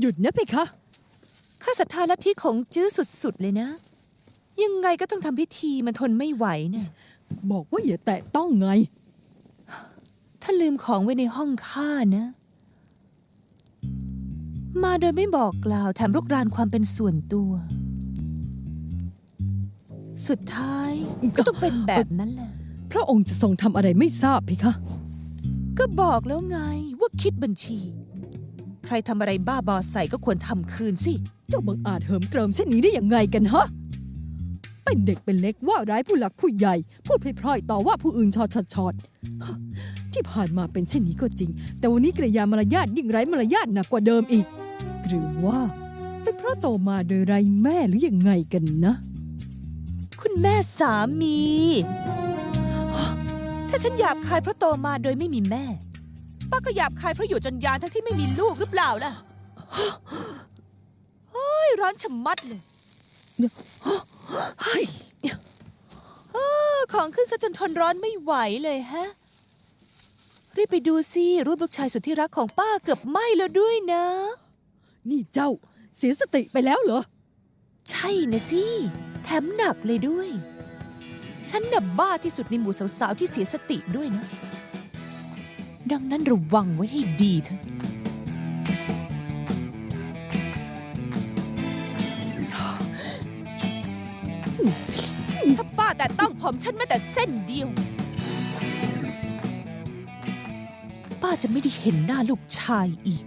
หยุดนะเพคะ ข้าศรัทธาลัทธิของจื้อสุดๆเลยนะ ยังไงก็ต้องทำพิธีมันทนไม่ไหวนะ บอกว่าอย่าแตะต้องไง ถ้าลืมของไว้ในห้องข้านะ มาโดยไม่บอกกล่าวแถมรุกรานความเป็นส่วนตัว สุดท้ายก็ต้องเป็นแบบนั้นแหละ พระองค์จะทรงทำอะไรไม่ทราบเพคะ ก็บอกแล้วไงว่าคิดบัญชี ใครทำอะไรบ้าบอใส่ก็ควรทำคืนสิ เจ้าบังอาจเหิมเกริมเช่นนี้ได้ยังไงกันฮะ เป็นเด็กเป็นเล็กว่าร้ายผู้หลักผู้ใหญ่ พูดพร่อยๆต่อว่าผู้อื่นชอดชอดชอดฮะที่ผ่านมาเป็นเช่นนี้ก็จริง แต่วันนี้กริยามารยาทยิ่งไร้มารยาทหนักกว่าเดิมอีก หรือว่าเป็นเพราะโตมาโดยไร้แม่หรือยังไงกันนะ คุณแม่สามี ถ้าฉันหยาบคายเพราะโตมาโดยไม่มีแม่ ป้าก็หยาบคายเพราะอยู่จนยานทั้งที่ไม่มีลูกหรือเปล่าล่ะเฮ้ยร้อนชะมัดเลยเฮ้ยเออของขึ้นซะจนทนร้อนไม่ไหวเลยฮะ รีบไปดูสิรูปลูกชายสุดที่รักของป้าเกือบไหม้แล้วด้วยนะ นี่เจ้า เสียสติไปแล้วเหรอ ใช่นะสิ แถมหนักเลยด้วย ฉันน่ะบ้าที่สุดในหมู่สาวๆที่เสียสติด้วยนะ ดังนั้นระวังไว้ให้ดีเถอะถ้าป้าแต่ต้องผมฉันแม้แต่เส้นเดียว ป้าจะไม่ได้เห็นหน้าลูกชายอีก